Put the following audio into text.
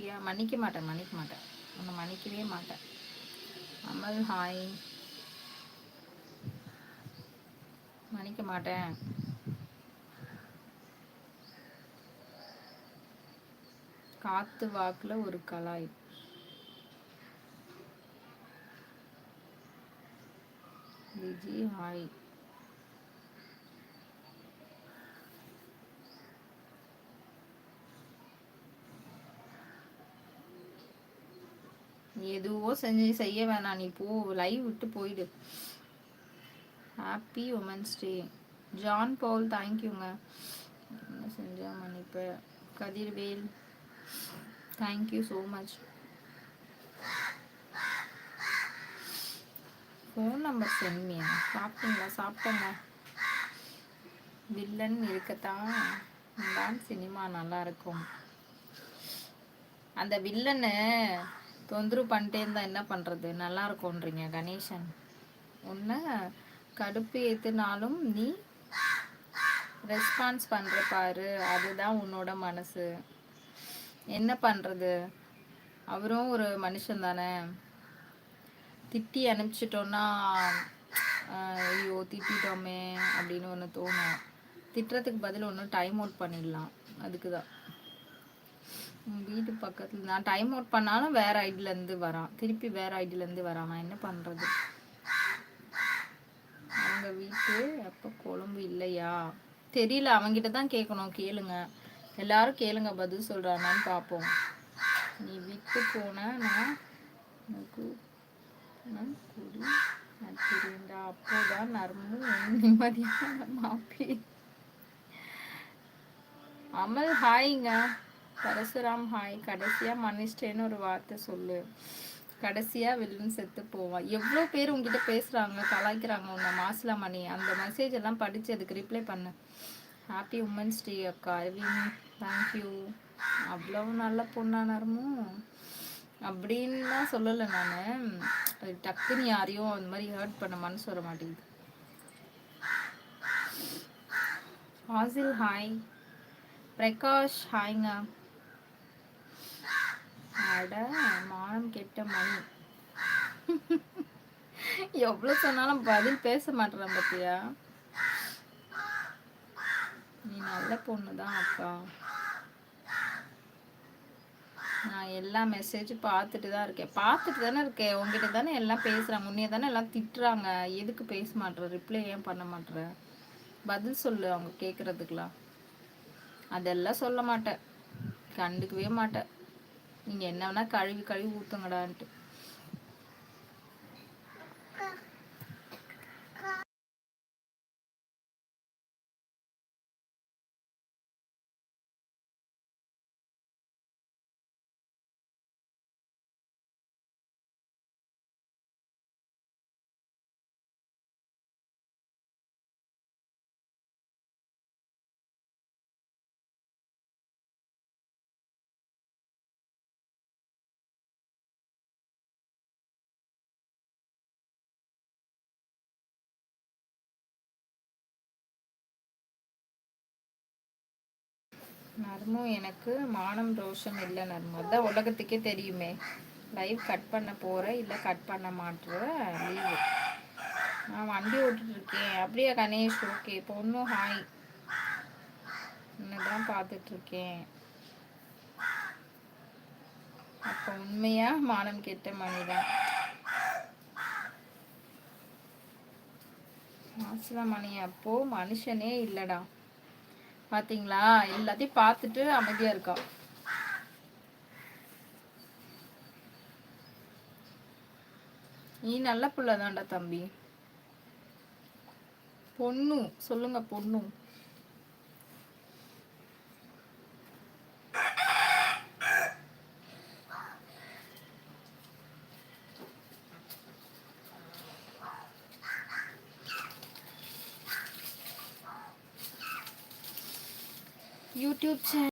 மன்னிப்பியா? மன்னிக்க மாட்டேன் மன்னிக்க மாட்டேன். உன்னை மன்னிக்கவே மாட்டேன். அமல் ஹாய் மன்னிக்க மாட்டேன். காத்து வாக்குல ஒரு கலாய். விஜி ஹாய் எதுவோ செஞ்சு செய்ய வேணாம். நீ போ லைவ் விட்டு போயிடு. Happy women's day John Paul தேங்க்யூங்க என்ன செஞ்சா மன்னிப்ப? Kathirvel thank you so much phone number சென்மியா சாப்பிட்டீங்களா? சாப்பிட்டேங்க. வில்லன் இருக்கத்தான். தான் சினிமா நல்லா இருக்கும். அந்த வில்லனு தொந்தரவு பண்ணிட்டே இருந்தால் என்ன பண்ணுறது நல்லா இருக்கும்ன்றீங்க கணேசன். உன்னை கடுப்பு ஏற்றுனாலும் நீ ரெஸ்பான்ஸ் பண்ணுற பாரு. அதுதான் உன்னோட மனசு. என்ன பண்ணுறது அவரும் ஒரு மனுஷன் தானே. திட்டி அனுப்பிச்சிட்டோன்னா ஐயோ திட்டிட்டோமே அப்படின்னு ஒன்று தோணும். திட்டுறதுக்கு பதில் ஒன்று டைம் அவுட் பண்ணிடலாம். அதுக்கு தான் வீட்டு பக்கத்தில் நான் டைம் அவுட் பண்ணாலும் வேற ஐடியிலேருந்து வரான் திருப்பி வேற ஐடியிலேருந்து வரான் நான் என்ன பண்ணுறது அவங்க வீட்டு எப்போ கொழும்பு இல்லையா? தெரியல. அவங்கிட்ட தான் கேட்கணும் கேளுங்க. எல்லாரும் கேளுங்க. பதில் சொல்கிறானான்னு பார்ப்போம் நீ விட்டு போன நான் குடி. அப்போதான் நர்மும் நிம்மதியான மாப்பி அமல் ஹாய்ங்க பரசுராம் ஹாய். கடைசியா மன்னிச்சிட்டேன்னு ஒரு வார்த்தை சொல்லு. கடைசியா வில்லன் செத்து போவான் எவ்வளோ பேர் உங்ககிட்ட பேசுறாங்க கலாய்க்கிறாங்க உன்னை. மாசிலா மணி அந்த மெசேஜ் எல்லாம் படிச்சு அதுக்கு ரிப்ளை பண்ணு. ஹாப்பி உமன்ஸ் டே அக்கா. எவின் தேங்க்யூ அவ்வளோ நல்ல பொண்ணா நரமும் அப்படின்லாம் சொல்லலை நான். டக்குன்னு யாரையும் அந்த மாதிரி ஹர்ட் பண்ண மனசு வர மாட்டேங்குது. ஆசில் ஹாய் பிரகாஷ் ஹாய்ங்க அட மானம் கெட்ட மணி. எவ்வளோ சொன்னாலும் பதில் பேச மாட்டேறான் பத்தியா? நீ நல்ல பொண்ணு தான் அக்கா நான் எல்லா மெசேஜும் பார்த்துட்டு தான் இருக்கேன். பார்த்துட்டு தானே இருக்கேன். உங்ககிட்ட தானே எல்லாம் பேசுகிறாங்க முன்னே தானே எல்லாம் திட்டுறாங்க. எதுக்கு பேச மாட்டேற? ரிப்ளை ஏன் பண்ண மாட்டேற? பதில் சொல்லு அவங்க கேட்குறதுக்கெலாம் அதெல்லாம் சொல்ல மாட்டேன். கண்டுக்கவே மாட்டேன். நீங்கள் என்ன வேணால் கழுவி கழுவி ஊற்றுங்கடான்ட்டு நர்மு எனக்கு மானம் ரோஷம் இல்லை நர்மு. அதான் உலகத்துக்கே தெரியுமே. லைவ் கட் பண்ண போகிற இல்லை கட் பண்ண மாட்டுற லீவு நான் வண்டி ஓட்டுட்ருக்கேன் அப்படியே கணேஷ்? ஓகே பொண்ணும் ஹாய் தான் பார்த்துட்ருக்கேன் அப்போ உண்மையாக மானம் கெட்ட மணி தான் மணி அப்போது மனுஷனே இல்லைடா. பாத்தீங்களா? எல்லாத்தையும் பார்த்துட்டு அமைதியா இருக்கா? நீ நல்ல புள்ள தான்டா தம்பி. பொண்ணு சொல்லுங்க பொண்ணு. YouTube channel